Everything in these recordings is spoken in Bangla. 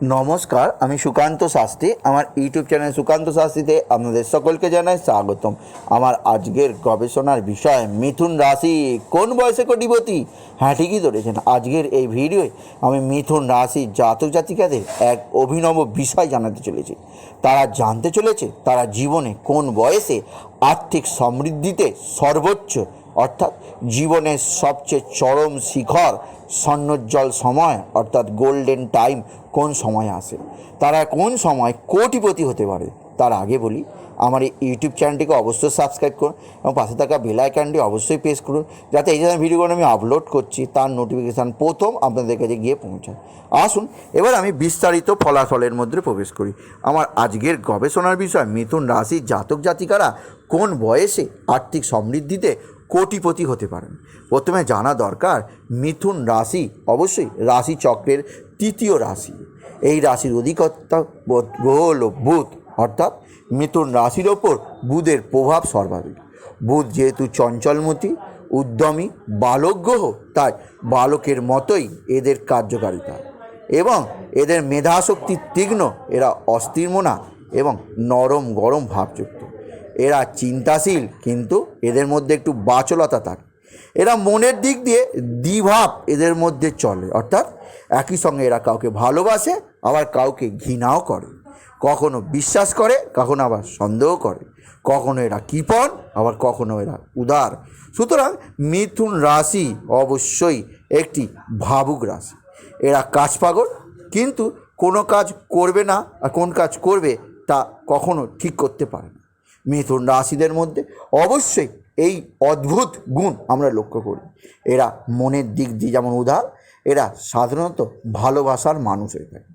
নমস্কার, আমি সুকান্ত শাস্ত্রী। আমার ইউটিউব চ্যানেল সুকান্ত শাস্ত্রীতে আপনাদের সকলকে জানাই স্বাগতম। আমার আজকের গবেষণার বিষয়, মিথুন রাশি। কোন বয়সে কোটিপতি? হ্যাঁ ঠিকই ধরেছেন। আজকের এই ভিডিওয়ে আমি মিথুন রাশি জাতক জাতিকাদের এক অভিনব বিষয় জানাতে চলেছি। তারা জানতে চলেছে তারা জীবনে কোন বয়সে আর্থিক সমৃদ্ধিতে সর্বোচ্চ অর্থাৎ জীবনের সবচেয়ে চরম শিখর স্বর্ণোজ্জ্বল সময়, অর্থাৎ গোল্ডেন টাইম কোন সময় আসে? তারা কোন সময় কোটিপতি হতে পারে? তার আগে বলি, আমার এই ইউটিউব চ্যানেলটিকে অবশ্যই সাবস্ক্রাইব করুন এবং পাশে থাকা বেল আইকনটি অবশ্যই প্রেস করুন যাতে এই যে ভিডিওগুলো আমি আপলোড করছি, তার নোটিফিকেশান প্রথম আপনাদের কাছে গিয়ে পৌঁছায়। আসুন, এবার আমি বিস্তারিত ফলাফলের মধ্যে প্রবেশ করি। আমার আজকের গবেষণার বিষয়, মিথুন রাশির জাতক জাতিকারা কোন বয়সে আর্থিক সমৃদ্ধিতে কোটিপতি হতে পারেন। প্রথমে জানা দরকার, মিথুন রাশি অবশ্যই রাশি চক্রের তৃতীয় রাশি। এই রাশির অধিকর্তা গ্রহ হল বুধ, অর্থাৎ মিথুন রাশির ওপর বুধের প্রভাব সর্বাধিক। বুধ যেহেতু চঞ্চলমতি, উদ্যমী, বালক গ্রহ, তাই বালকের মতোই এদের কার্যকারিতা। এবং এদের মেধাশক্তি তীক্ষ্ণ, এরা অস্থিরমনা এবং নরম গরম ভাবযুক্ত। এরা চিন্তাশীল, কিন্তু এদের মধ্যে একটু বাচলতা থাকে এরা মনের দিক দিয়ে দ্বিভাব এদের মধ্যে চলে, অর্থাৎ একই সঙ্গে এরা কাউকে ভালোবাসে, আবার কাউকে ঘৃণাও করে। কখনো বিশ্বাস করে, কখনো আবার সন্দেহ করে। কখনো এরা কৃপণ, আবার কখনো এরা উদার। সুতরাং মিথুন রাশি অবশ্যই একটি ভাবুক রাশি। এরা কাজ পাগল, কিন্তু কোনো কাজ করবে না, আর কোন কাজ করবে তা কখনো ঠিক করতে পারে না। মিথুন রাশিদের মধ্যে অবশ্যই এই অদ্ভুত গুণ আমরা লক্ষ্য করি। এরা মনের দিক দিয়ে যেমন উদার, এরা সাধারণত ভালোবাসার মানুষ হয়ে থাকে।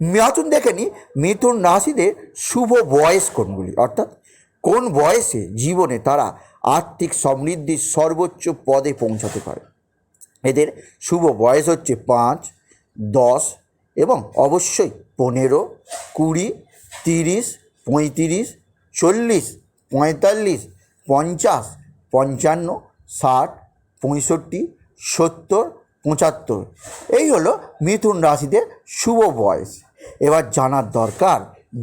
মিথুন দেখে নি মিথুন রাশিদের শুভ বয়স কোনগুলি? অর্থাৎ কোন বয়সে জীবনে তারা আর্থিক সমৃদ্ধির সর্বোচ্চ পদে পৌঁছাতে পারে? এদের শুভ বয়স হচ্ছে পাঁচ, দশ এবং অবশ্যই পনেরো, কুড়ি, তিরিশ, পঁয়ত্রিশ চল্লিশ, পঁয়তাল্লিশ, পঞ্চাশ, পঞ্চান্ন, ষাট, পঁয়ষট্টি, সত্তর, পঁচাত্তর। এই হলো মিথুন রাশিদের শুভ বয়স। এবার জানার দরকার,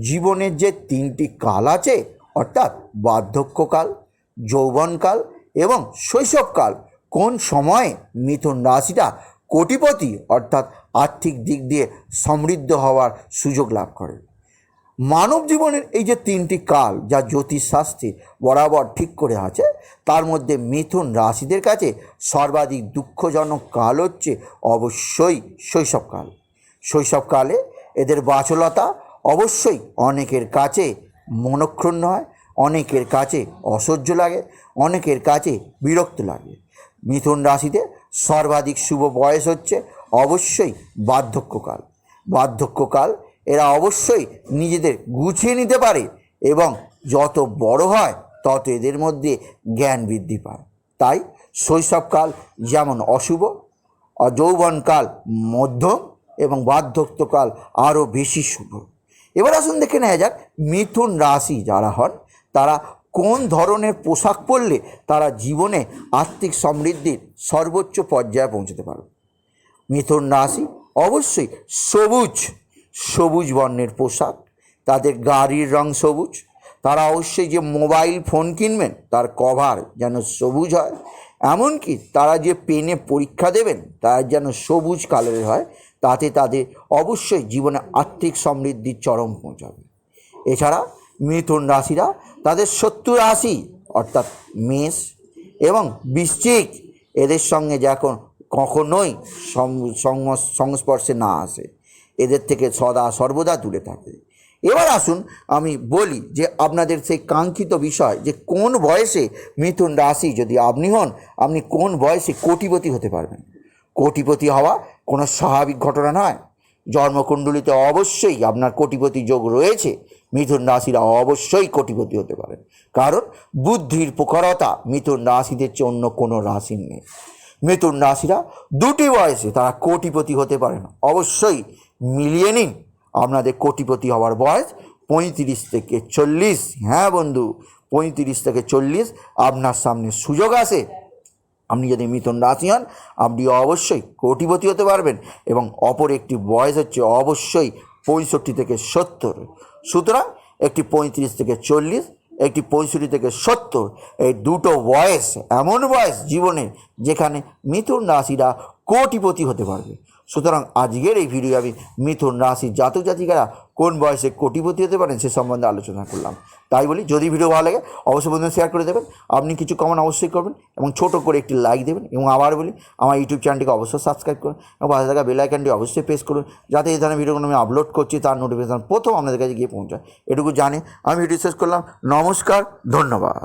জীবনের যে তিনটি কাল আছে, অর্থাৎ বার্ধক্যকাল, যৌবনকাল এবং শৈশবকাল, কোন সময়ে মিথুন রাশিটা কোটিপতি অর্থাৎ আর্থিক দিক দিয়ে সমৃদ্ধ হওয়ার সুযোগ লাভ করে? মানব জীবনের এই যে তিনটি কাল যা জ্যোতিষশাস্ত্রে বরাবর ঠিক করে আছে, তার মধ্যে মিথুন রাশিদের কাছে সর্বাধিক দুঃখজনক কাল হচ্ছে অবশ্যই শৈশবকাল। শৈশবকালে এদের বাচলতা অবশ্যই অনেকের কাছে মনক্ষুণ্ণ হয়, অনেকের কাছে অসহ্য লাগে, অনেকের কাছে বিরক্ত লাগে। মিথুন রাশিতে সর্বাধিক শুভ বয়স হচ্ছে অবশ্যই বার্ধক্যকাল। বার্ধক্যকাল এরা অবশ্যই নিজেদের গুছিয়ে নিতে পারে এবং যত বড় হয় তত এদের মধ্যে জ্ঞান বৃদ্ধি পায়। তাই শৈশবকাল যেমন অশুভ, যৌবনকাল মধ্যম এবং বার্ধক্যকাল আরও বেশি শুভ। এবার আসুন দেখে নেওয়া যাক মিথুন রাশি যারা হন, তারা কোন ধরনের পোশাক পরলে তারা জীবনে আর্থিক সমৃদ্ধির সর্বোচ্চ পর্যায়ে পৌঁছতে পারবে? মিথুন রাশি অবশ্যই সবুজ। সবুজ বর্ণের পোশাক, তাদের গাড়ির রং সবুজ। তারা অবশ্যই যে মোবাইল ফোন কিনবেন, তার কভার যেন সবুজ হয়। এমনকি তারা যে পেনে পরীক্ষা দেবেন তার যেন সবুজ কালারের হয়, তাতে তাদের অবশ্যই জীবনে আর্থিক সমৃদ্ধির চরম পৌঁছাবে। এছাড়া মিথুন রাশিরা তাদের শত্রু রাশি, অর্থাৎ মেষ এবং বৃশ্চিক, এদের সঙ্গে যখন কখনোই সংস্পর্শে না আসে। এদের থেকে সদা সর্বদা দূরে থাকে এবার আসুন আমি বলি যে আপনাদের সেই কাঙ্ক্ষিত বিষয় যে কোন বয়সে মিথুন রাশি যদি আপনি হন, আপনি কোন বয়সে কোটিপতি হতে পারবেন? কোটিপতি হওয়া কোনো স্বাভাবিক ঘটনা নয়। জন্মকুণ্ডলিতে অবশ্যই আপনার কোটিপতি যোগ রয়েছে। মিথুন রাশিরা অবশ্যই কোটিপতি হতে পারেন। কারণ বুদ্ধির প্রখরতা মিথুন রাশিদের চেয়ে অন্য কোনো রাশির নেই। মিথুন রাশিরা দুটি বয়সে তারা কোটিপতি হতে পারেন। অবশ্যই মিলিয়ে নিন আপনাদের কোটিপতি হওয়ার বয়স পঁয়ত্রিশ থেকে চল্লিশ। হ্যাঁ বন্ধু, পঁয়ত্রিশ থেকে চল্লিশ আপনার সামনে সুযোগ আছে। আপনি যদি মিথুন রাশি হন, আপনি অবশ্যই কোটিপতি হতে পারবেন এবং অপর একটি বয়স হচ্ছে অবশ্যই পঁয়ষট্টি থেকে সত্তর। সুতরাং একটি পঁয়ত্রিশ থেকে চল্লিশ, একটি পঁয়ষট্টি থেকে সত্তর, এই দুটো বয়স এমন বয়স জীবনে যেখানে মিথুন রাশিরা কোটিপতি হতে পারবে। সুতরাং আজকের এই ভিডিও আমি মিথুন রাশির জাতক জাতিকারা কোন বয়সে কোটিপতি হতে পারেন সে সম্বন্ধে আলোচনা করলাম। তাই বলি, যদি ভিডিও ভালো লাগে, অবশ্যই বন্ধু শেয়ার করে দেবেন। আপনি কিছু কমেন্ট অবশ্যই করবেন এবং ছোট করে একটি লাইক দেবেন এবং আবার বলি, আমার ইউটিউব চ্যানেলটিকে অবশ্যই সাবস্ক্রাইব করুন এবং পাশে থাকা বেল আইকনটি অবশ্যই প্রেস করুন যাতে এই ধরনের ভিডিওগুলো আমি আপলোড করছি, তার নোটিফিকেশন প্রথম আপনাদের কাছে গিয়ে পৌঁছায়। এটুকু জানে আমি ভিডিও শেষ করলাম। নমস্কার, ধন্যবাদ।